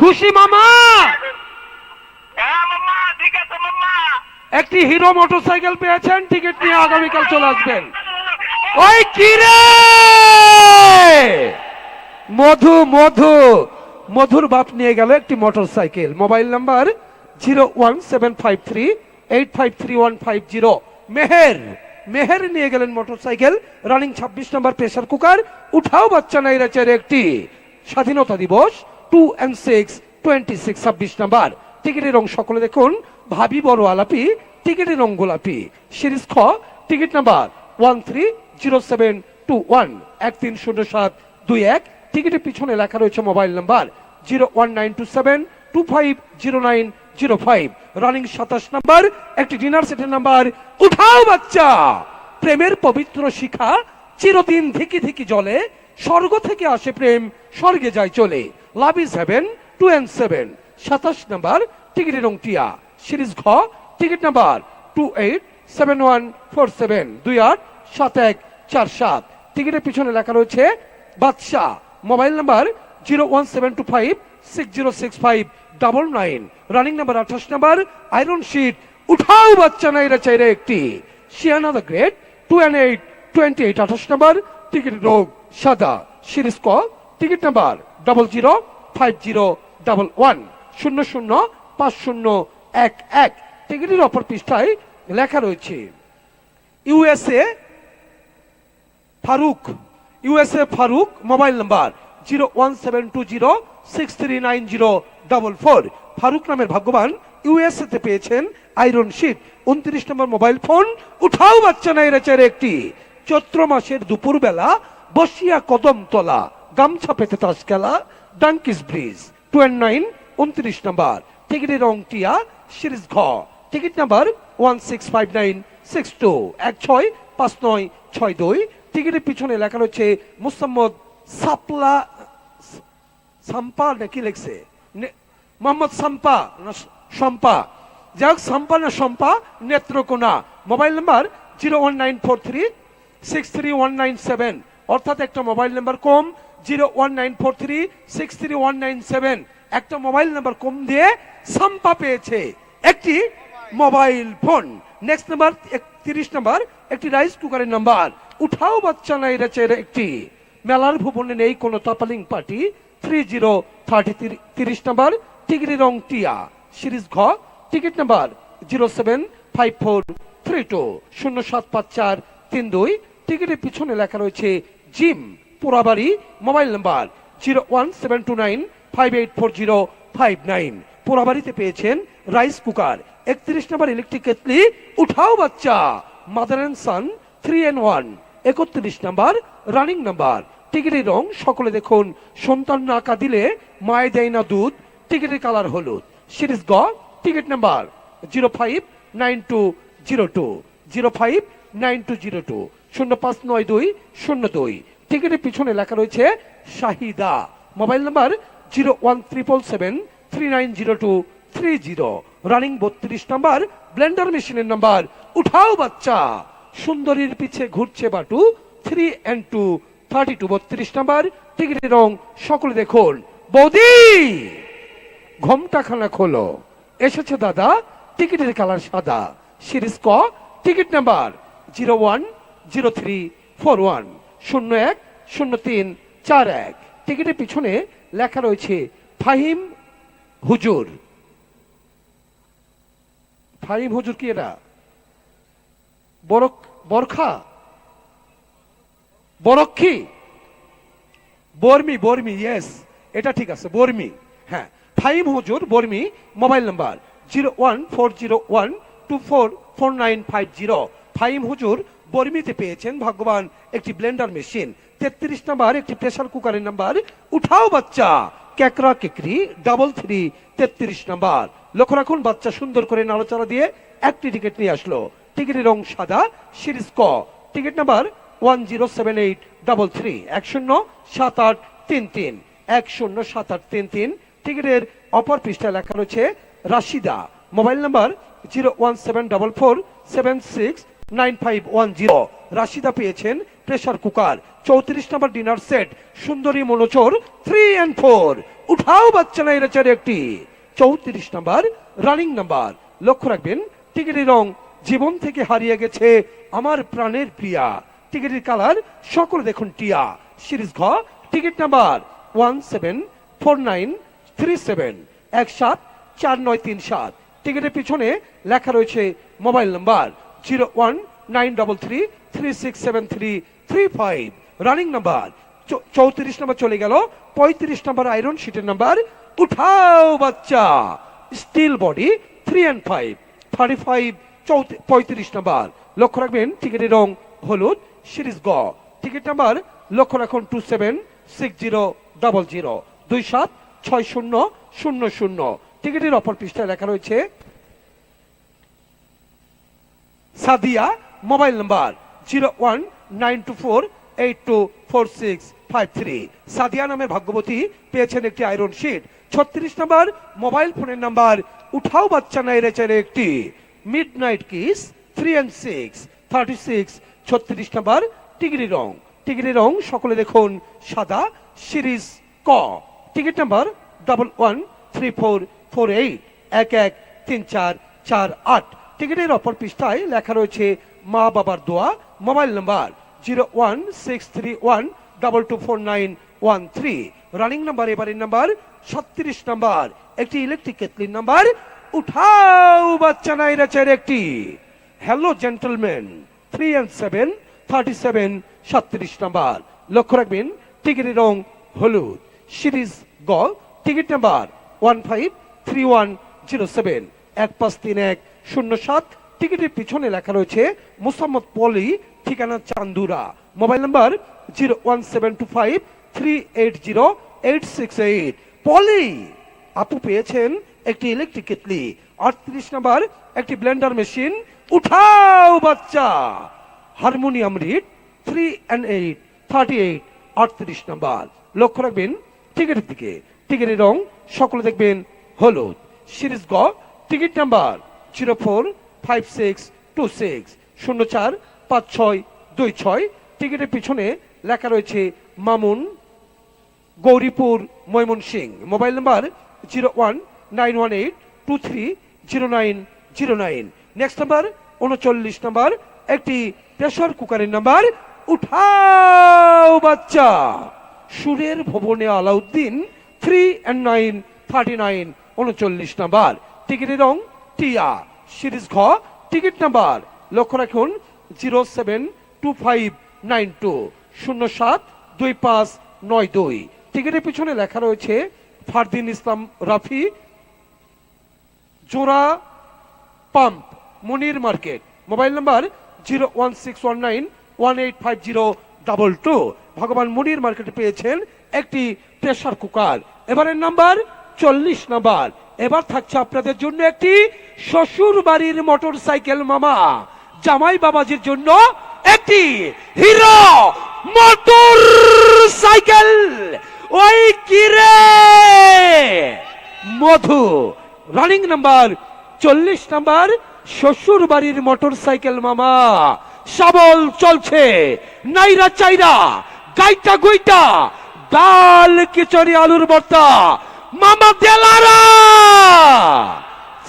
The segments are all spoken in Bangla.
খুশি মামা! একটি হিরো মোটরসাইকেল পেয়েছেন, টিকিট নিয়ে আগামীকাল চলে আসবেন। ওই কি রে? মধু মধু। মধুর বাপ নিয়ে গেল একটি motorcycle. Mobile number zero one seven five three eight five three one five zero. Meher Meher নিয়ে গেলেন মোটরসাইকেল। রানিং ছাব্বিশ নম্বর প্রেসার কুকার। উঠাও বাচ্চা নাইরাচের একটি। স্বাধীনতা দিবস two and six twenty six ছাব্বিশ নাম্বার। টিকিটের রং সকলে দেখুন। ভাবি বড় আলাপি, টিকিটের রং গোলাপি। সিরিজ খ, ticket number one three zero seven two one এক তিন শূন্য সাত দুই এক। টিকিটের পিছনে লেখা রয়েছে mobile number zero one nine two seven two five zero nine zero five running সাতাশ নাম্বার, একটি ডিনার সেটের নাম্বার, উঠাও বাচ্চা! প্রেমের পবিত্র শিখা চিরদিন ধিকি ধিকি জলে স্বর্গ থেকে আসে প্রেম, স্বর্গে যায় চলে। Love is heaven two and seven সাতাশ নাম্বার টিকিটের রং টিয়া। সিরিজ ঘ ticket number two eight seven one four seven দুই আট সাত এক চার সাত টিকিটের পিছনে লেখা রয়েছে, Badshah. Mobile number zero one seven two five six zero six five double nine running number আঠাশ নাম্বার আয়রন শিট উঠাও বাচ্চা নাইরা, চাইরে একটি। শিয়ানা the great two and eight twenty eight আঠাশ নাম্বার টিকিট রোগ সাদা, সিরিজ ক ticket number double zero five zero double one শূন্য শূন্য পাঁচ শূন্য এক এক। টিকিটের অপর পৃষ্ঠায় লেখা রয়েছে, USA Faruk USA Faruk mobile number zero one seven two zero six three nine zero double four Faruk নামের ভাগ্যবান ইউএসএ তে পেয়েছেন আয়রন শিট উনত্রিশ নম্বর মোবাইল ফোন। উঠাও বাচ্চা নাই রেচের একটি। চৈত্র মাসের দুপুর বেলা বসিয়া কদম তলা, গামছা পেতে তাস খেলা, ডাঙ্কিস ব্রিজ। টু অ্যান্ড নাইন, উনত্রিশ নম্বর। টিকিটের রং টিয়া, সিরিজ ঘ। Ticket number one six five nine six two. এক ছয়, পাঁচ নয়, ছয় দুই। টিকিটের পিছনে লেখা রয়েছে মুসাম্মদ সাপলা, সাম্পা নাকি লেখছে? মোহাম্মদ সাম্পা না স- শম্পা যাই হোক, সাম্পা না Sampa, Netrokona. Mobile number zero one nine four three, six three one nine seven. অর্থাৎ একটা মোবাইল নাম্বার কম, zero one nine four three six three one nine seven. একটা মোবাইল নাম্বার কম দিয়ে সাম্পা পেয়েছে একটি মোবাইল ফোন। নেক্সট নাম্বার তিরিশ নাম্বার একটি রাইস কুকারের নাম্বার উঠাও বাচ্চা নাই রেচের একটি। মেলার ভুবনে নেই কোনো তাপালিং পার্টি। থ্রি জিরো থার্টি তিরিশ নাম্বার টিকিটের রং টিয়া। সিরিজ ঘ, ticket number zero seven five four three two শূন্য সাত পাঁচ চার তিন দুই। টিকিটের পিছনে লেখা রয়েছে Jim Porabari mobile number zero one seven two nine five eight four zero five nine. পোড়াবাড়িতে পেয়েছেন রাইস কুকার। একত্রিশ নাম্বার ইলেকট্রিক কেটলি, উঠাও বাচ্চা। Mother and son three N one একত্রিশ নাম্বার রানিং নাম্বার টিকিটের রং সকলে দেখুন। সন্তান না কাঁদিলে মায়ে দেয় না দুধ। টিকিটের কালার হলুদ। সিরিজ গ, ticket number zero five nine two zero two. Zero five nine two zero two. শূন্য পাঁচ নয় দুই শূন্য দুই। টিকিটের পিছনে লেখা রয়েছে Shahida. Mobile number zero one triple seven three nine zero two three zero. Running বত্রিশ নাম্বার, ব্লেন্ডার মেশিনের নাম্বার। উঠাও বাচ্চা! সুন্দরীর পিছে ঘুরছে বাটু, three and two, thirty two, বত্রিশ নাম্বার। টিকিটের রং সকলে দেখুন। বৌদি! ঘোমটা খানা খোলো। এসেছে দাদা, টিকিটের কালার সাদা। সিরিজ ক, ticket number zero one zero three four one, শূন্য এক, শূন্য তিন, চার এক। টিকিটের পিছনে লেখা রয়েছে, ফাহিম হুজুর। ফাহিম হুজুর কি এরা? বরক, বরখা? বরক্ষী? বর্মি বর্মি ইয়েস এটা ঠিক আছে, বর্মি। হ্যাঁ ফাইভ হুজুর, Barmi, mobile number, zero one four zero one two four four nine five zero. Five হুজুর বর্মিতে পেয়েছেন ভাগ্যবান একটি ব্লেন্ডার মেশিন। তেত্রিশ নাম্বার, একটি প্রেসার কুকারের নাম্বার। উঠাও বাচ্চা! ক্যাকরা কেকরি, ডাবল থ্রি, তেত্রিশ নাম্বার। লক্ষ্য রাখুন, বাচ্চা সুন্দর করে নাড়াচাড়া দিয়ে একটি টিকিট নিয়ে আসলো। টিকিটের রং সাদা, সিরিজ ক। Ticket number one zero seven eight double three. এক শূন্য, সাত আট, তিন তিন। এক শূন্য, সাত আট, তিন তিন। টিকিটের অপর পৃষ্ঠায় লেখা রয়েছে Rashida. Mobile number zero one seven double four, seven six nine five one zero. Rashida পেয়েছেন প্রেসার কুকার। চৌত্রিশ নম্বর ডিনার সেট, সুন্দরী মনোচর থ্রি অ্যান্ড ফোর উঠাও বাচ্চা না এরা একটি। চৌত্রিশ নম্বর রানিং নাম্বার লক্ষ্য রাখবেন, টিকিটের রং জীবন থেকে হারিয়ে গেছে আমার প্রাণের প্রিয়া। টিকিটের কালার সকলে দেখুন টিয়া। সিরিজ ঘ, ticket number one seven four nine three seven. এক সাত চার নয় তিন সাত। টিকিটের পিছনে লেখা রয়েছে mobile number. Zero one nine double three three six seven three three five running number চৌত্রিশ নম্বর চলে গেল। পঁয়ত্রিশ নম্বর আয়রন শিটের নাম্বার উঠাও বাচ্চা। Steel body three and five thirty five পঁয়ত্রিশ নাম্বার লক্ষ্য রাখবেন, টিকিটের রং হলুদ, সিরিজ গ। টিকিট নাম্বার লক্ষ্য রাখুন two seven six zero double zero দুই সাত, ছয় শূন্য শূন্য শূন্য। টিকিটের অপর পৃষ্ঠায় লেখা রয়েছে Sadia, mobile number zero one nine two four eight two four six five three. Sadia নামের ভাগ্যবতী পেয়েছেন একটি আয়রন শিট। ছত্রিশ নাম্বার, মোবাইল ফোনের নাম্বার উঠাও বাচ্চা নাই রেচারে একটি। Midnight kiss three and six, thirty six, ছত্রিশ নাম্বার, টিগরি রং। টিগরি রং সকলে দেখুন, সাদা, সিরিজ ক। Ticket number double one three four four eight, এক এক তিন চার চার আট। টিকিটের অপর পৃষ্ঠায় লেখা রয়েছে মা বাবার দোয়া, mobile number zero one six three one, double two four nine one three. Running number, এবারের নাম্বার ছত্রিশ নাম্বার। একটি ইলেকট্রিক কেটলির নাম্বার, উঠাও বাচ্চা নাইরাচের একটি। Hello gentleman, three and seven, thirty seven, সাতত্রিশ নাম্বার। লক্ষ্য রাখবেন, টিকিটের রং হলুদ। সিরিজ গ, ticket number one five three one zero seven. এক পাঁচ তিন এক শূন্য সাত টিকিটের পিছনে লেখা রয়েছে মোসাম্মদ পলি, ঠিকানা Chandura. Mobile number zero one seven two five three eight zero eight six eight. Poli, আপু পেয়েছেন একটি ইলেকট্রিক কেটলি। আটত্রিশ নাম্বার, একটি ব্লেন্ডার মেশিন উঠাও বাচ্চা! Harmonium reed, three and eight, thirty eight, আটত্রিশ নাম্বার। লক্ষ্য রাখবেন, টিকিটের দিকে। টিকিটের রং, সকলে দেখবেন হলুদ। সিরিজ গ, ticket number zero four five six two six শূন্য চার পাঁচ ছয় দুই ছয়। টিকিটের পিছনে লেখা রয়েছে Mamun Gouripur Mymensingh. Mobile number zero one nine one eight two three zero nine zero nine. Next number উনচল্লিশ নাম্বার, একটি প্রেশার কুকারের নাম্বার। উঠাও বাচ্চা! সুরের ভবনে Alauddin three and nine thirty nine উনচল্লিশ নাম্বার। টিকিটের রং টিয়া সিরিজ ঘ, টিকিট নাম্বার লক্ষ্য রাখুন zero seven two five nine two, শূন্য সাত, দুই পাঁচ, নয় দুই। টিকিটের পিছনে লেখা রয়েছে ফারদিন ইসলাম রাফি, জোড়া pump, Monir market. Mobile number zero one six one nine one eight five zero double two. ভগবান মনির মার্কেটে পেয়েছেন একটি প্রেসার কুকার। এবারের নাম্বার চল্লিশ নাম্বার। এবার থাকছে আপনাদের জন্য একটি শ্বশুর বাড়ির মোটর সাইকেল মামা। জামাই বাবাজির জন্য একটি হিরো মোটর সাইকেল ওই কিরে মধু। রানিং নাম্বার চল্লিশ নাম্বার শ্বশুর বাড়ির মোটর সাইকেল মামা। সাবল চলছে। নাইরা চাইরা, গাইটা গুইটা, ডাল কিচড়ি আলুর ভর্তা মামা দেলারা!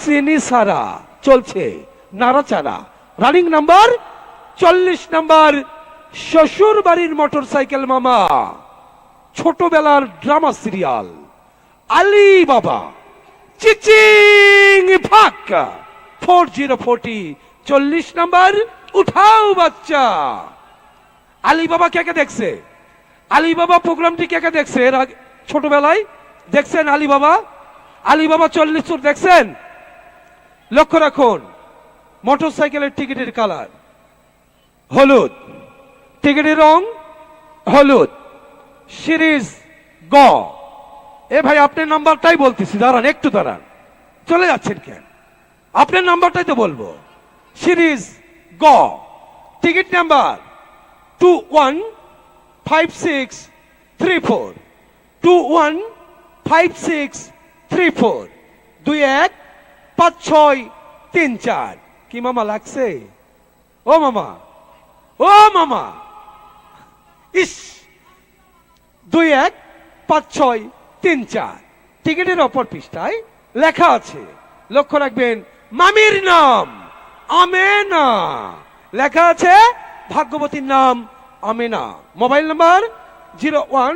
চিনি সারা, চলছে। নাড়াচাড়া রানিং নাম্বার চল্লিশ নাম্বার শ্বশুর বাড়ির মোটর সাইকেল মামা। ছোটবেলার ড্রামা সিরিয়াল আলী বাবা। চিচিং ফাক। ফোর জিরো ফোরটি চল্লিশ নাম্বার উঠাও বাচ্চা। আলী বাবা কে কে দেখছে? আলী বাবা প্রোগ্রামটি কে কে দেখছে? এর আগে ছোটবেলায় দেখছেন আলী বাবা আলী বাবা চল্লিশ চোর দেখছেন? লক্ষ্য রাখুন মোটর সাইকেলের টিকিটের কালার। হলুদ। টিকিটের রং হলুদ। সিরিজ গ। এ ভাই, আপনার নাম্বারটাই বলতেছি, দাঁড়ান, একটু দাঁড়ান। চলে যাচ্ছেন কেন? আপনার নাম্বারটাই তো বলব। সিরিজ গ। Ticket number two one five six three four. Two one five six three four দুই এক পাঁচ ছয় তিন চার। কি মামা লাগছে? ও মামা ও মামা। ইস! দুই এক পাঁচ ছয় তিন চার। টিকিটের অপর পৃষ্ঠায় লেখা আছে, লক্ষ্য রাখবেন, মামির নাম, আমেনা। লেখা আছে, ভাগ্যবতীর নাম, Amena. Mobile number zero one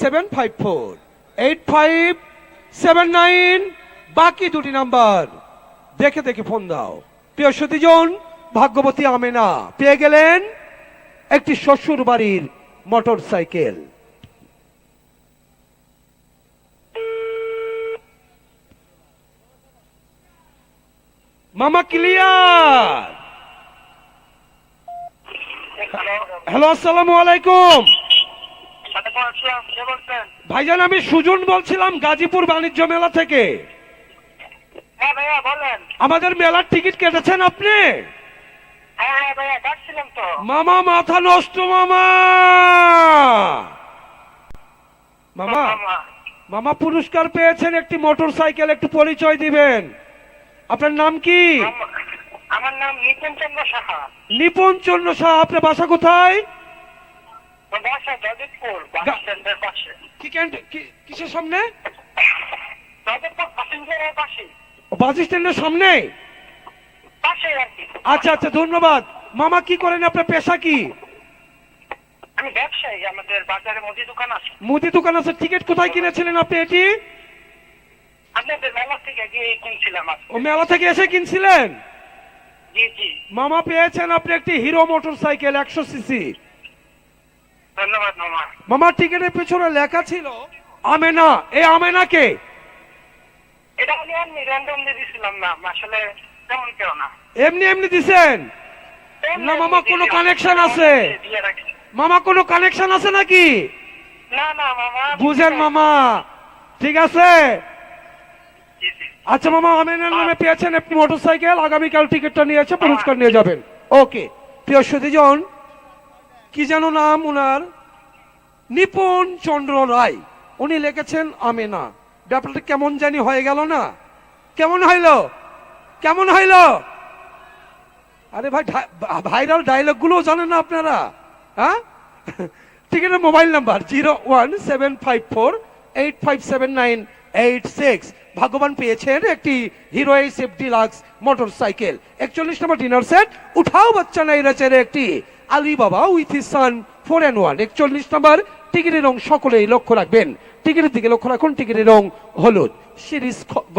seven five four. Eight five seven nine বাকি দুটি নাম্বার। দেখে দেখে ফোন দাও। প্রিয় সতীজন ভাগ্যবতী আমেনা পেয়ে গেলেন একটি শ্বশুর বাড়ির মোটর সাইকেল মামা ক্লিয়ার? হ্যালো আসসালামু আলাইকুম। ভাইজান আমি সুজন বলছিলাম গাজীপুর বাণিজ্য মেলা থেকে। হ্যাঁ আমাদের মেলার টিকিট কেটেছেন আপনি? হ্যাঁ হ্যাঁ মামা মাথা নষ্ট মামা! মামা মামা পুরস্কার পেয়েছেন একটি মোটর সাইকেল একটু পরিচয় দিবেন। আপনার নাম কি? আমার নাম নিপুণ চন্দ্র সাহা। নিপুণ চন্দ্র শাহ আপনার বাসা কোথায়? বাসা যাদবপুর বাস স্ট্যান্ডের পাশে। কি কিসের সামনে? বাস স্ট্যান্ডের সামনে? আচ্ছা আচ্ছা ধন্যবাদ। মামা কি করেন? আপনার পেশা কি? আমি ব্যবসায়ী আমাদের বাজারে মুদি দোকান আছে। মুদি দোকান আছে। টিকিট কোথায় কিনেছিলেন আপনি এটি? মেলা থেকে এসে কিনছিলেন? মামা পেয়েছেন আপনি একটি হিরো মোটর সাইকেল একশো সিসি। ধন্যবাদ মামা। মামার টিকিটের পেছনে লেখা ছিল আমেনা। এই আমেনাকে এটা আমি এমনি র্যান্ডম দিয়ে দিছিলাম না আসলে তেমন কেউ না। এমনি এমনি দিছেন? না, মামা, কোনো connection আছে? মামা কোনো কানেকশন আছে নাকি? না না মামা বুঝেন মামা। ঠিক আছে? আচ্ছা মামা আমেনার নামে পেয়েছেন একটি মোটর সাইকেল আগামীকাল টিকিটটা নিয়ে এসে পুরস্কার নিয়ে যাবেন। ওকে। প্রিয় সুদীজন কি যেন নাম ওনার? নিপুণ চন্দ্র রায়। উনি লিখেছেন আমেনা। ব্যাপারটা কেমন জানি হয়ে গেল না। কেমন হইল? কেমন হইল? আরে ভাই ভাইরাল ডায়লগগুলো জানেন না আপনারা? হ্যাঁ? টিকিটের mobile number zero one seven five four eight five seven nine eight six ভাগ্যবান পেয়েছেন একটি Hero SF deluxe motor cycle একচল্লিশ নম্বর ডিনার সেট। উঠাও বাচ্চা নাই রচের একটি। Ali Baba with his son four and one একচল্লিশ নাম্বার, টিকিটের রং সকলেই লক্ষ্য রাখবেন। টিকিটের দিকে লক্ষ্য রাখুন, টিকিটের রং হলুদ। সিরিজ গ,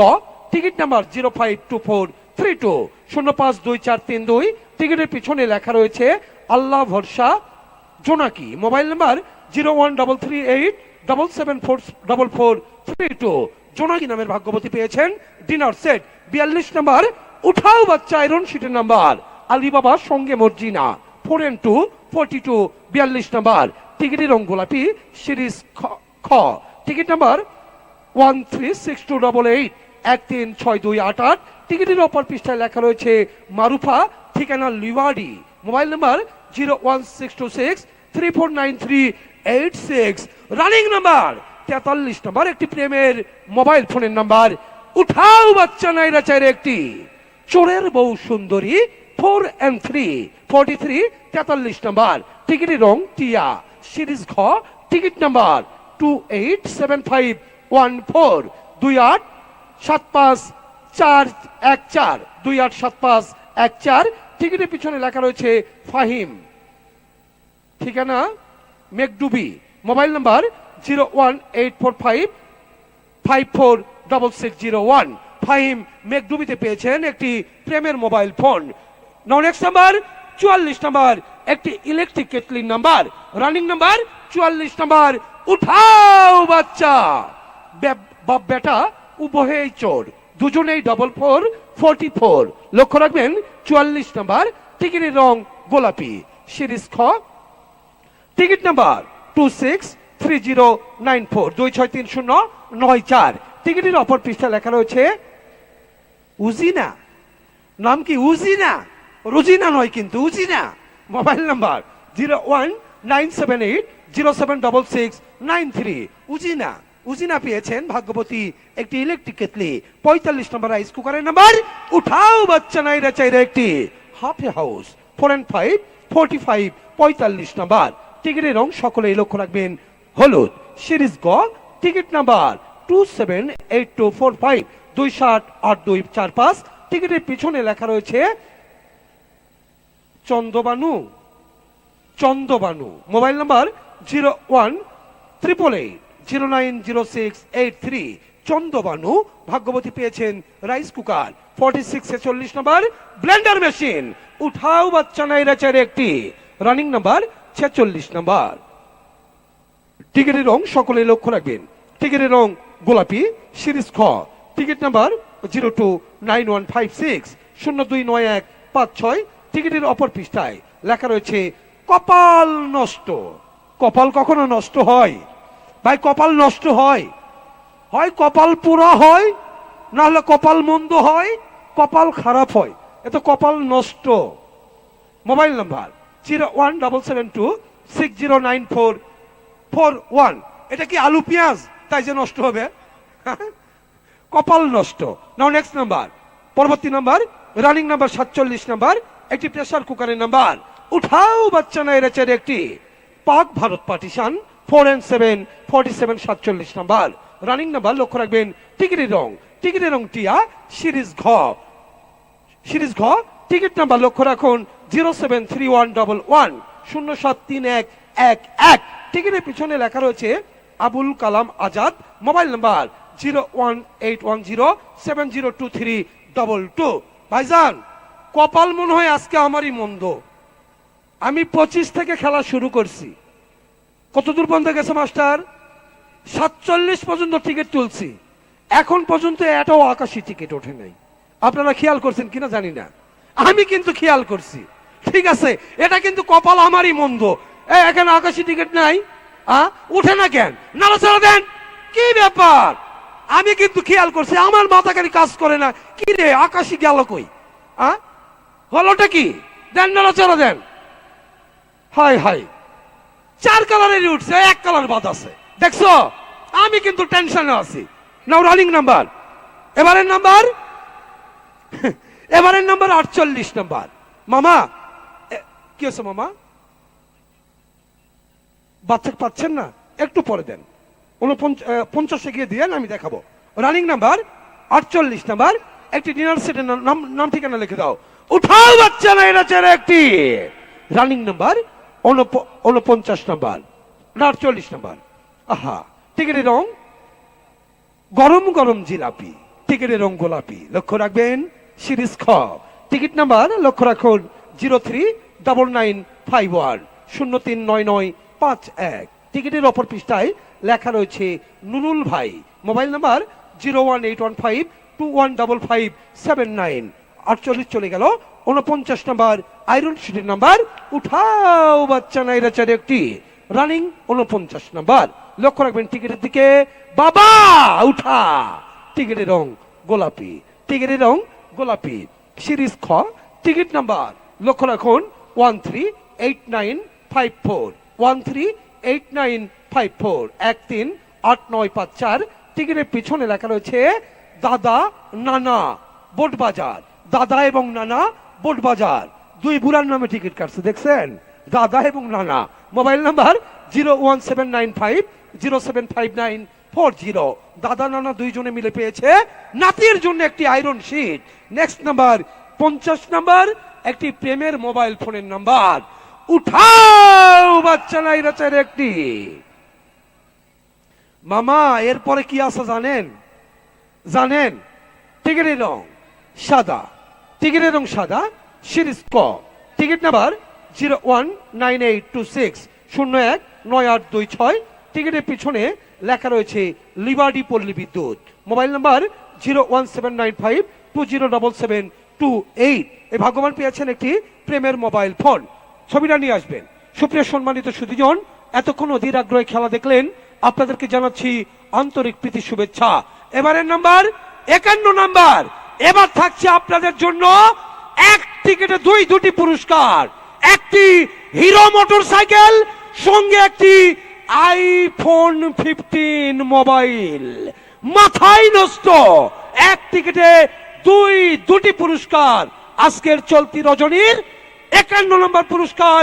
ticket number zero five two four three two. শূন্য পাঁচ দুই চার তিন দুই। টিকিটের পিছনে লেখা রয়েছে, আল্লাহ ভরসা, Jonaki. Mobile number zero one double three eight double seven four double four three two. Jonaki নামের ভাগ্যবতী পেয়েছেন ডিনার সেট। বিয়াল্লিশ নাম্বার, উঠাও বাচ্চা, আয়রন শিটের নাম্বার। আলিবাবা সঙ্গে Marjina. Four and two forty two বিয়াল্লিশ নাম্বার টিকিটের রং গোলাপি সিরিজ খ- ticket number one three six two double eight এক তিন ছয় দুই আট আট টিকিটের অপর পৃষ্ঠায় লেখা রয়েছে মারুফা, ঠিকানা লিওয়াডি। Mobile number zero one six two six three four nine three eight six running number তেতাল্লিশ নাম্বার একটি প্রেমের মোবাইল ফোনের নাম্বার উঠাও বাচ্চা নাইরা চাইরে একটি। চোরের বউ সুন্দরী four and three forty three তেতাল্লিশ নাম্বার টিকিটের রং টিয়া সিরিজ ঘ ticket number two eight seven five one four দুই আট সাত পাঁচ চার এক চার দুই আট সাত পাঁচ এক চার টিকিটের পিছনে লেখা রয়েছে ফাহিম। ঠিকানা, মেকডুবি। Mobile number zero one eight four five five four double six zero one Fahim, মেকডুবিতে পেয়েছেন একটি প্রেমের mobile phone now next number চুয়াল্লিশ নাম্বার একটি ইলেকট্রিক কেটলির নাম্বার রানিং নাম্বার চুয়াল্লিশ নাম্বার উঠাও বাচ্চা। বাপ বেটা, উভয়েই চোর। দুজনেই ডবল ফোর ফোরটি ফোর লক্ষ্য রাখবেন, চুয়াল্লিশ নাম্বার টিকিটের রং গোলাপি। সিরিজ খ। Ticket number two six three zero nine four দুই ছয় তিন শূন্য, নয় চার। টিকিটের অপর পৃষ্ঠা লেখা রয়েছে, উজিনা। নাম কি উজিনা? রুজিনা নয় কিন্তু, Ujina. Mobile number zero one nine seven eight zero seven double six nine three. Ujina Ujina পেয়েছেন ভাগ্যবতী একটি ইলেকট্রিক কেতলি পঁয়তাল্লিশ নম্বর রাইস কুকারের নাম্বার। উঠাও বাচ্চা নাইরা চাইরা একটি। Half a house four and five forty five পঁয়তাল্লিশ নাম্বার। টিকিটের রং সকলেই লক্ষ্য রাখবেন। হলুদ, সিরিজ গ, ticket number two seven eight two four five দুই সাত আট দুই চার পাঁচ। টিকিটের পিছনে লেখা রয়েছে Chandrabanu Chandrabanu. Mobile number zero one triple eight, zero nine zero six eight three. Chandrabanu ভাগ্যবতী পেয়েছেন রাইস কুকার, ফর্টি সিক্স চল্লিশ নাম্বার ব্লেন্ডার মেশিন। উঠাও বাচ্চা নাই রেচার একটি, রানিং নাম্বার ছেচল্লিশ নাম্বার। টিকিটের রং সকলে লক্ষ্য রাখবেন। টিকিটের রং গোলাপি, সিরিজ খ। Ticket number zero two nine one five six, শূন্য দুই নয় এক পাঁচ ছয় টিকিটের অপর পৃষ্ঠায় লেখা রয়েছে, কপাল নষ্ট। কপাল কখনো নষ্ট হয়? ভাই, কপাল নষ্ট হয়? হয় কপাল পুরা হয়? না হলে কপাল মন্দ হয়? কপাল খারাপ হয়? এ তো কপাল নষ্ট। Mobile number zero one double seven two six zero nine four four one. এটা কি আলু পেঁয়াজ? তাই যে নষ্ট হবে। কপাল নষ্ট। নাও নেক্সট নাম্বার পরবর্তী নাম্বার রানিং নাম্বার সাতচল্লিশ নাম্বার একটি প্রেসার কুকারের নাম্বার উঠাও বাচ্চা না এরেচের একটি। Pak Bharat partition four and seven forty seven সাতচল্লিশ নাম্বার রানিং নাম্বার লক্ষ্য রাখবেন, টিকিটের রং। টিকিটের রং টিয়া, সিরিজ ঘ। সিরিজ ঘ, টিকিট নাম্বার লক্ষ্য রাখুন zero seven three one double one শূন্য সাত তিন এক এক এক। টিকিটের পিছনে লেখা রয়েছে, Abul Kalam Azad mobile number zero one eight one zero seven zero two three double two ভাইজান কপাল মনে হয় আজকে আমারই মন্দ। আমি পঁচিশ থেকে খেলা শুরু করছি। কতদূর পর্যন্ত গেছে, মাস্টার? সাতচল্লিশ পর্যন্ত টিকিট তুলছি। এখন পর্যন্ত এটাও আকাশি টিকিট ওঠে নাই। আপনারা খেয়াল করছেন কিনা জানি না। আমি কিন্তু খেয়াল করছি। ঠিক আছে, এটা কিন্তু কপাল আমারই মন্দ। এখানে আকাশি টিকিট নাই? আ, উঠে না কেন? নাড়াচাড়া দেন। কি ব্যাপার? আমি কিন্তু খেয়াল করছি, আমার মাথা কাজ করে না। কি রে, আকাশি গেল কই? আ? হলোটা কি? দেন নাড়াচাড়া দেন। হাই হাই চার কালারেরই উঠছে, এক কালার বাদ আছে। দেখছ? আমি কিন্তু টেনশনে আছি। নাও রানিং নাম্বার এবারের নাম্বার এবারের নাম্বার আটচল্লিশ নাম্বার মামা কি হচ্ছে মামা? বাচ্চা পাচ্ছেন না? একটু পরে দেন। পঞ্চাশে গিয়ে দিয়ে আমি দেখাবো। রানিং নাম্বার আটচল্লিশ নাম্বার একটি ডিনার সেটের নাম নাম ঠিকানা লিখে দাও। উঠাও বাচ্চা না এটা চেরা একটি। রানিং নাম্বার উনপঞ্চাশ নাম্বার, আটচল্লিশ নাম্বার। আহা, টিকিটের রং গরম গরম জিলাপি, টিকিটের রং গোলাপি। লক্ষ্য রাখবেন, সিরিজ খ। টিকিট নাম্বার লক্ষ্য রাখুন, zero three double nine five one, শূন্য তিন নয় নয় পাঁচ এক। টিকিটের অপর পৃষ্ঠায় লেখা রয়েছে, নুরুল ভাই। Mobile number zero one eight one five two one double five seven nine. আটচল্লিশ চলে গেল উনপঞ্চাশ নাম্বার, আয়রন শিটের নাম্বার, উঠাও বাচ্চা নাইরা চার একটি রানিং উনপঞ্চাশ নাম্বার। লক্ষ্য রাখবেন টিকিটের দিকে, বাবা, উঠা, টিকিটের রং গোলাপি, টিকিটের রং গোলাপি, সিরিজ খ, টিকিট নাম্বার, লক্ষ্য রাখুন, one three eight nine five four, one three eight nine five four, এক তিন আট নয় পাঁচ চার, টিকিটের পিছনে লেখা রয়েছে, দাদা, নানা, বোট বাজার। দাদা এবং নানা বোট বাজার দুই বুড়ার নামে টিকিট কাটছে, দেখছেন? দাদা এবং নানা। Mobile number zero one seven nine five, zero seven five nine four zero. দাদা, নানা দুইজনে মিলে পেয়েছে নাতির জন্য একটি আয়রন শিট। নেক্সট নাম্বার, পঞ্চাশ নাম্বার, একটি প্রেমের মোবাইল ফোনের নাম্বার। উঠাও, বাচ্চা নাইরাচার একটি। মামা, এরপরে কি আছে জানেন? জানেন? টিকিটের রং সাদা। টিকিটের রং সাদা, সিরিজ ক। Ticket number zero one nine eight two six, শূন্য এক নয় আট দুই ছয়। টিকিটের পিছনে লেখা রয়েছে লিবার্টি পল্লী বিদ্যুৎ। Mobile number zero one seven nine five two zero double seven two eight. এই ভাগ্যবান পেয়েছেন একটি প্রেমের মোবাইল ফোন। ছবিটা নিয়ে আসবেন। সুপ্রিয় সম্মানিত সুদীজন এতক্ষণ অধীর আগ্রহে খেলা দেখলেন। আপনাদেরকে জানাচ্ছি আন্তরিক প্রীতি শুভেচ্ছা। এবারের নাম্বার একান্ন নাম্বার। এবার থাকছে আপনাদের জন্য এক টিকিটে দুই, দুটি পুরস্কার। একটি হিরো মোটর সাইকেল সঙ্গে একটি আইফোন ফিফটিন মোবাইল। মাথায় নষ্ট। এক টিকিটে দুই, দুটি পুরস্কার। আজকের চলতি রজনীর একান্ন নম্বর পুরস্কার,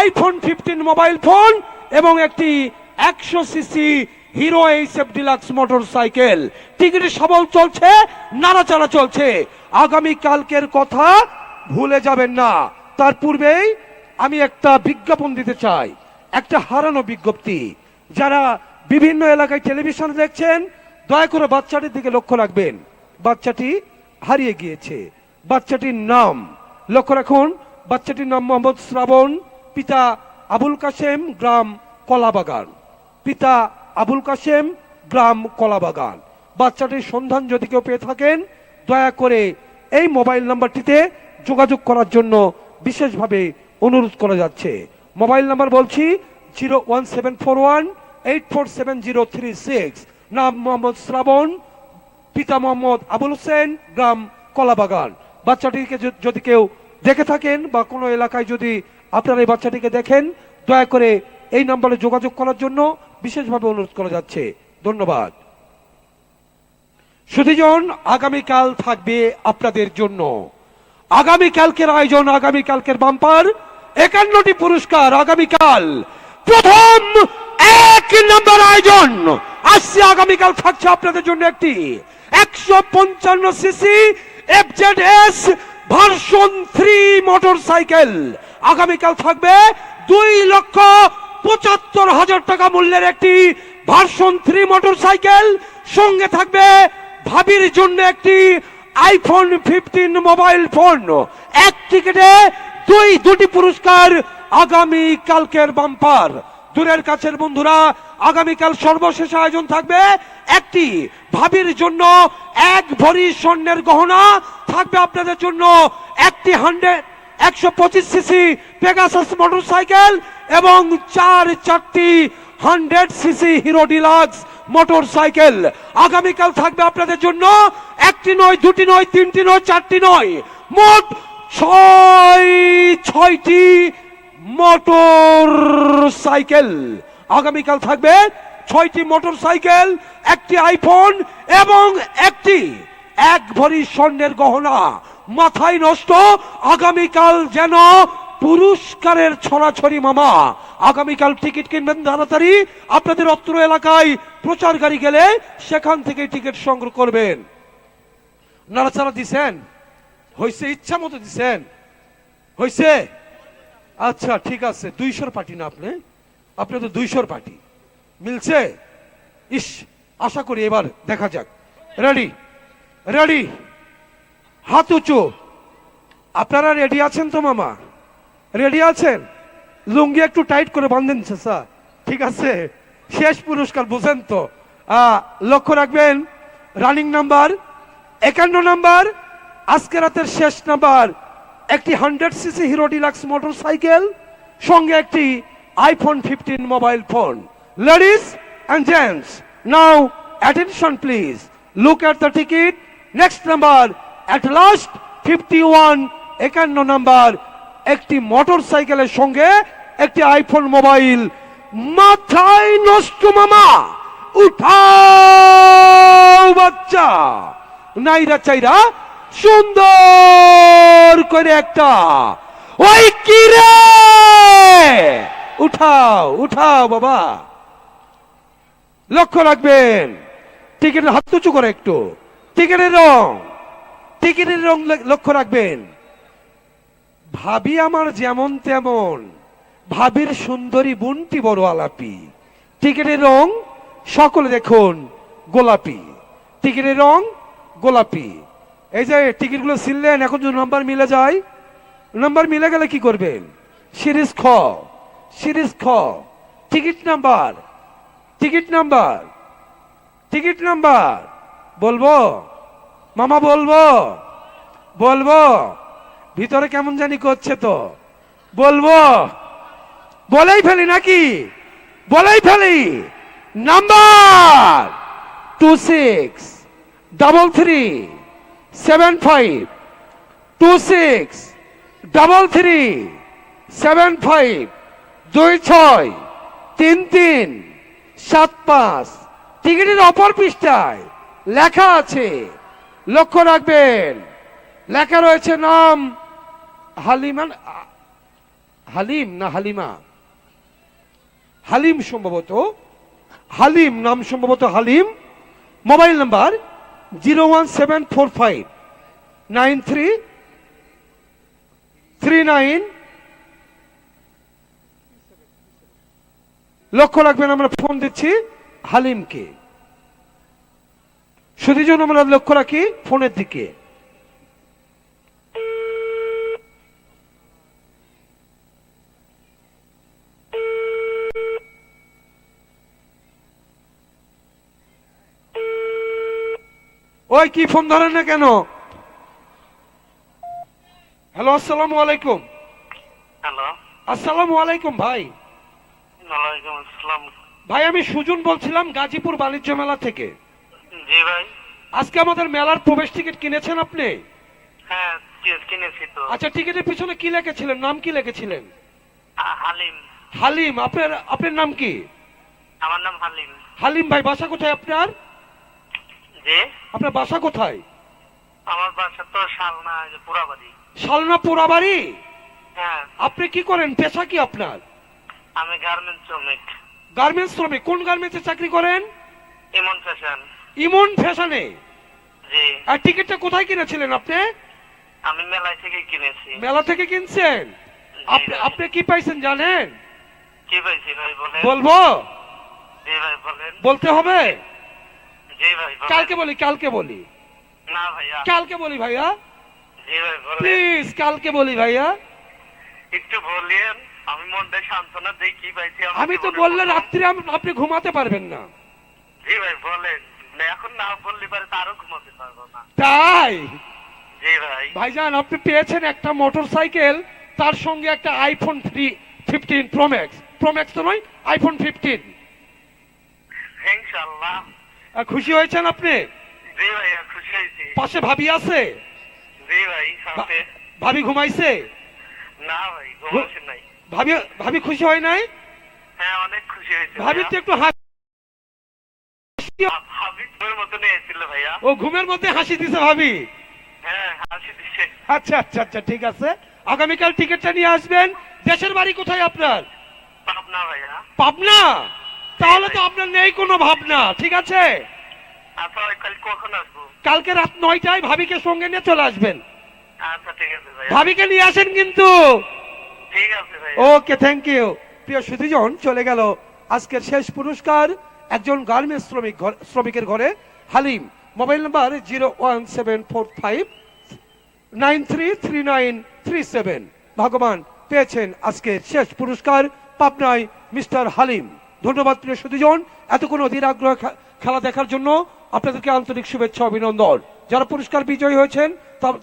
আইফোন ফিফটিন মোবাইল ফোন এবং একটি একশো CC Hero HF deluxe motor cycle ticket সবল চলছে, নাড়াচাড়া চলছে। আগামী কালকের কথা ভুলে যাবেন না। তার পূর্বেই আমি একটা বিজ্ঞাপন দিতে চাই। একটা হারানো বিজ্ঞপ্তি। যারা বিভিন্ন এলাকায় টেলিভিশন দেখছেন, দয়া করে বাচ্চাটির দিকে লক্ষ্য রাখবেন। বাচ্চাটি হারিয়ে গিয়েছে। বাচ্চাটির নাম লক্ষ্য রাখুন। বাচ্চাটির নাম মোহাম্মদ শ্রাবণ, পিতা আবুল কাশেম, গ্রাম কলাবাগান। পিতা আবুল কাশেম গ্রাম কলাবাগান। বাচ্চাটির সন্ধান যদি কেউ পেয়ে থাকেন, দয়া করে এই মোবাইল নাম্বারটিতে যোগাযোগ করার জন্য বিশেষভাবে অনুরোধ করা যাচ্ছে। মোবাইল নাম্বার বলছি zero one seven four one eight four seven zero three six. নাম মোহাম্মদ শ্রাবণ, পিতা মোহাম্মদ আবুল হোসেন, গ্রাম কলাবাগান। বাচ্চাটিকে যদি কেউ দেখে থাকেন বা কোনো এলাকায় যদি আপনারা এই বাচ্চাটিকে দেখেন, দয়া করে এই নম্বরে যোগাযোগ করার জন্য বিশেষভাবে অনুরোধ করা যাচ্ছে। ধন্যবাদ। সুধীজন, আগামীকাল থাকবে আপনাদের জন্য। আগামীকালকের আয়োজন, আগামীকালকের বাম্পার। একান্নটি পুরস্কার, আগামীকাল প্রথম এক নম্বর আয়োজন। আসছে, আগামীকাল থাকছে আপনাদের জন্য একটি। একশো পঞ্চান্ন CC FZ S version three motor cycle আগামীকাল থাকবে দুই লক্ষ পঁচাত্তর হাজার টাকা মূল্যের একটি ভার্সন থ্রি মোটর সাইকেল সঙ্গে থাকবে ভাবির জন্য একটি আইফোন ফিফটিন মোবাইল ফোন। এক টিকিটে দুই, দুটি পুরস্কার আগামী কালকের বাম্পার। দূরের কাছের বন্ধুরা, আগামীকাল সর্বশেষ আয়োজন থাকবে একটি ভাবির জন্য এক ভরি স্বর্ণের গহনা। থাকবে আপনাদের জন্য একটি হান্ড্রেড, একশো পঁচিশ সিসি পেগাসাস মোটর সাইকেল এবং চার চারটি hundred CC Hero deluxe motor cycle আগামীকাল থাকবে আপনাদের জন্য একটি নয়, দুটি নয়, তিনটি নয়, চারটি নয়। মোট ছয়, ছয়টি মোটর সাইকেল আগামীকাল থাকবে ছয়টি মোটর সাইকেল একটি আইফোন এবং একটি এক ভরি স্বর্ণের গহনা। মাথায় নষ্ট, আগামীকাল যেন পুরস্কারের ছড়াছড়ি মামা। আগামীকাল টিকিট কিনবেন তাড়াতাড়ি। আপনাদের অত্র এলাকায় প্রচার গাড়ি গেলে সেখান থেকে টিকিট সংগ্রহ করবেন। নাড়াচাড়া দিছেন? হয়েছে ইচ্ছা মতো দিছেন? হয়েছে আচ্ছা ঠিক আছে। দুইশোর পার্টি না আপনি? আপনি তো দুইশোর পার্টি। মিলছে? ইস, আশা করি এবার দেখা যাক। রেডি? রেডি? হাত উঁচু। আপনারা রেডি আছেন তো মামা? রেডি আছেন? লুঙ্গি একটু টাইট করে বাঁধেন স্যার ঠিক আছে? শেষ পুরস্কার, বুঝেন তো। লক্ষ্য রাখবেন রানিং নাম্বার একান্ন নাম্বার আজকে রাতের শেষ নাম্বার একটি hundred CC Hero deluxe motor cycle সঙ্গে একটি iPhone fifteen mobile phone ladies and gents now attention please look at the ticket next number at last fifty one একান্ন নাম্বার একটি মোটর সাইকেলের সঙ্গে একটি আইফোন মোবাইল। মাথায় নষ্ট মামা, উঠাও বাচ্চা। নাইরা চাইরা সুন্দর করে একটা, ওই কি রে? উঠাও উঠাও বাবা। লক্ষ্য রাখবেন, টিকিটের হাত উঁচু করে একটু। টিকিটের রং টিকিটের রং লক্ষ্য রাখবেন। ভাবি আমার যেমন তেমন। ভাবির সুন্দরী বুনটি বড় আলাপি। টিকিটের রং সকলে দেখুন গোলাপি। টিকিটের রং গোলাপি। এই যে টিকিটগুলো ছিললেন এখন যদি নাম্বার মিলে যায়, নাম্বার মিলে গেলে কি করবেন? সিরিজ খ সিরিজ খ। Ticket number ticket number ticket number. বলব? মামা, বলব? বলব? ভিতরে কেমন জানি করছে তো। বলব? বলেই ফেলি নাকি? বলেই ফেলি। Number two six, double three, seven five. Two six, double three, seven five. দুই ছয়, তিন তিন, সাত পাঁচ। টিকিটের অপর পৃষ্ঠায় লেখা আছে। লক্ষ্য রাখবেন। লেখা রয়েছে নাম হালিমান, হালিম না হালিমা? হালিম সম্ভবত, হালিম নাম সম্ভবত Halim. Mobile number zero one seven four five, nine three three nine. লক্ষ্য রাখবেন, আমরা ফোন দিচ্ছি হালিমকে। শুধু জন্য আমরা লক্ষ্য রাখি ফোনের দিকে। ওই কি ফোন ধরেন না কেন? হ্যালো আসসালামু আলাইকুম। হ্যালো। আসসালামু আলাইকুম ভাই। ওয়ালাইকুম আসসালাম। ভাই আমি সুজন বলছিলাম গাজীপুর বাণিজ্য মেলা থেকে। জি ভাই। আজকে আমাদের মেলার প্রবেশ টিকিট কিনেছেন আপনি? হ্যাঁ কিনেছি তো। আচ্ছা টিকিটের পিছনে কি লিখেছিলেন? নাম কি লিখেছিলেন? হালিম। হালিম আপনার আপনার নাম কি? আমার নাম হালিম। হালিম ভাই বাসা কোথায় আপনার? আপনার বাসা কোথায়? আমার বাসা তো শালনা এই পুরাবাড়ি শালনা পোড়াবাড়ি? হ্যাঁ। আপনি কি করেন? পেশা কি আপনার? আমি গার্মেন্টস শ্রমিক। গার্মেন্টস শ্রমিক। কোন গার্মেন্টসে চাকরি করেন? ইমন ফ্যাশন। ইমন ফ্যাশনে? জি। আর টিকিটটা কোথায় কিনেছিলেন আপনি? আমি মেলায় থেকে কিনেছি। মেলা থেকে কিনছেন? আপনি আপনি কি পাইছেন জানেন? কি পাইছি ভাই বলেন। বলব? জি ভাই বলেন। বলতে হবে? কালকে বলি কালকে বলি। কালকে বলি ভাইয়া। বলেন। প্লিজ কালকে বলি ভাইয়া। একটু বললেন আমি মনটা সান্ত্বনা দেই কি পাইছি আমি তো বললে। রাত্রে আপনি ঘুমাতে পারবেন না। জি ভাই বলেন। এখন না বললে পারে তারও ঘুমাতে পারব না। তাই? জি ভাই। ভাইজান আপনি পেয়েছেন একটা মোটর সাইকেল তার সঙ্গে একটা iPhone free fifteen Pro Max Pro Max তো নয় আইফোন ফিফটিন ইনশাল্লাহ খুশি হয়েছেন আপনি? জি ভাই খুশি হয়েছি। পাশে ভাবি আছে? জি ভাই সাথে ভাবি ঘুমাইছে? না ভাই ঘুমাচ্ছে নাই। ভাবি ভাবি খুশি হয় নাই? হ্যাঁ অনেক খুশি হয়েছে ভাবি তো একটু হাসি ও ঘুমের মধ্যে হাসি দিছে ভাবি? হ্যাঁ আচ্ছা আচ্ছা আচ্ছা ঠিক আছে। আগামীকাল টিকিটটা নিয়ে আসবেন। দেশের বাড়ি কোথায় আপনার? পাবনা ভাইয়া। পাবনা? তাহলে তো আপনার নেই কোনো ভাবনা ঠিক আছে? আচ্ছা কালকে রাত নয়টায় ভাবিকে সঙ্গে নিয়ে চলে আসবেন। আচ্ছা ভাবিকে নিয়ে আসেন কিন্তু। ওকে থ্যাংক ইউ প্রিয় সুধীজন চলে গেল আজকের শেষ পুরস্কার একজন গার্মেন্টস শ্রমিক শ্রমিকের ঘরে। Halim mobile number zero one seven four five nine three three nine three seven. ভগবান পেয়েছেন আজকের শেষ পুরস্কার পাবনায় মিস্টার হালিম। ধন্যবাদ প্রিয় সুধীজন। এতক্ষণ অধীর আগ্রহ খেলা দেখার জন্য আপনাদেরকে আন্তরিক শুভেচ্ছা, অভিনন্দন। যারা পুরস্কার বিজয়ী হয়েছেন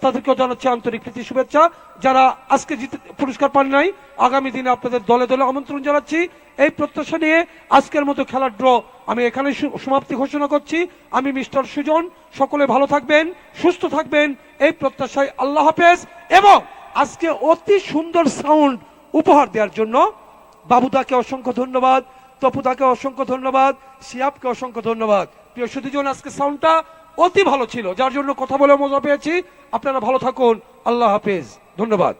তাদেরকেও জানাচ্ছি আন্তরিক প্রীতি শুভেচ্ছা। যারা আজকে জিতে পুরস্কার পান নাই, আগামী দিনে আপনাদের দলে দলে আমন্ত্রণ জানাচ্ছি। এই প্রত্যাশা নিয়ে আজকের মতো খেলার ড্র আমি এখানে সমাপ্তি ঘোষণা করছি। আমি মিস্টার সুজন, সকলে ভালো থাকবেন, সুস্থ থাকবেন। এই প্রত্যাশায় আল্লাহ হাফেজ। এবং আজকে অতি সুন্দর সাউন্ড উপহার দেওয়ার জন্য বাবুদাকে অসংখ্য ধন্যবাদ। তপুদাকে অসংখ্য ধন্যবাদ শিয়াবকে অসংখ্য ধন্যবাদ। প্রিয় সুদীজন আজকে সাউন্ডটা অতি ভালো ছিল, যার জন্য কথা বলে মজা পেয়েছি। আপনারা ভালো থাকুন, আল্লাহ হাফেজ। ধন্যবাদ।